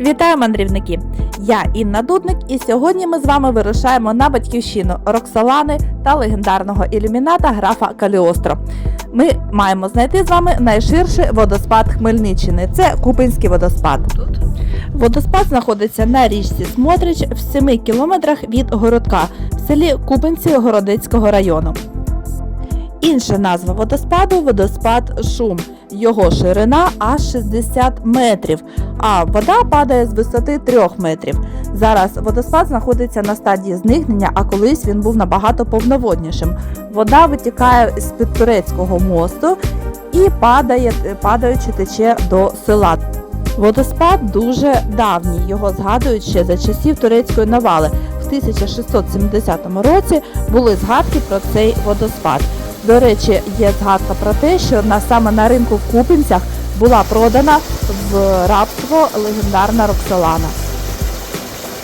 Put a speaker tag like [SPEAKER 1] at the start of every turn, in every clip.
[SPEAKER 1] Вітаю мандрівники! Я Інна Дудник, і сьогодні ми з вами вирушаємо на батьківщину Роксолани та легендарного ілюміната графа Каліостро. Ми маємо знайти з вами найширший водоспад Хмельниччини. Це Купинський водоспад. Водоспад знаходиться на річці Смотрич в 7 кілометрах від городка в селі Купинці Городецького району. Інша назва водоспаду водоспад Шум. Його ширина аж 60 метрів, а вода падає з висоти 3 метрів. Зараз водоспад знаходиться на стадії зникнення, а колись він був набагато повноводнішим. Вода витікає з під турецького мосту і падає, падаючи тече до села. Водоспад дуже давній. Його згадують ще за часів турецької навали. В 1670 році були згадки про цей водоспад. До речі, є згадка про те, що на саме на ринку в Купінцях була продана в рабство легендарна Роксолана.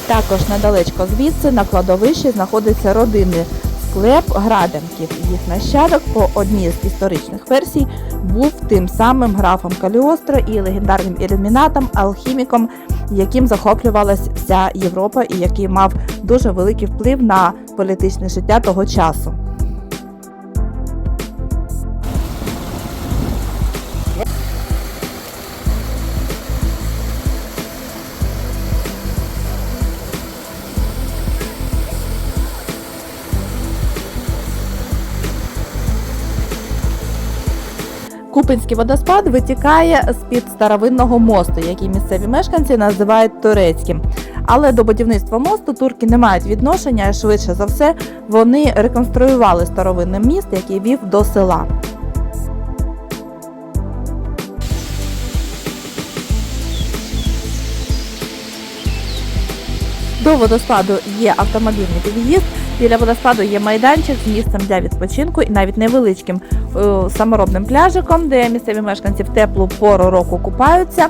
[SPEAKER 1] Також недалечко звідси на кладовищі знаходиться родинний склеп Грабянків. Їх нащадок по одній з історичних версій був тим самим графом Каліостро і легендарним ілюмінатом, алхіміком, яким захоплювалася вся Європа і який мав дуже великий вплив на політичне життя того часу. Купинський водоспад витікає з-під старовинного мосту, який місцеві мешканці називають турецьким. Але до будівництва мосту турки не мають відношення, швидше за все, вони реконструювали старовинний міст, який вів до села. До водоспаду є автомобільний під'їзд. Біля водоспаду є майданчик з місцем для відпочинку і навіть невеличким е, саморобним пляжиком, де місцеві мешканці в теплу пору року купаються.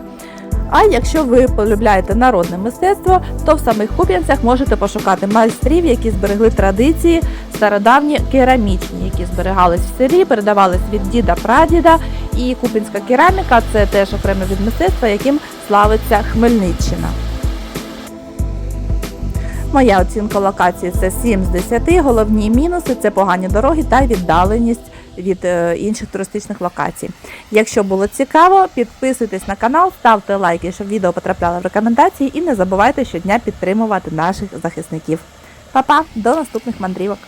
[SPEAKER 1] А якщо ви полюбляєте народне мистецтво, то в самих Куп'янцях можете пошукати майстрів, які зберегли традиції стародавні керамічні, які зберігались в селі, передавались від діда прадіда. І купінська кераміка це теж окреме від мистецтва, яким славиться Хмельниччина. Моя оцінка локації це 7 з 10. Головні мінуси це погані дороги та віддаленість від е, інших туристичних локацій. Якщо було цікаво, підписуйтесь на канал, ставте лайки, щоб відео потрапляло в рекомендації, і не забувайте щодня підтримувати наших захисників. Па-па, до наступних мандрівок!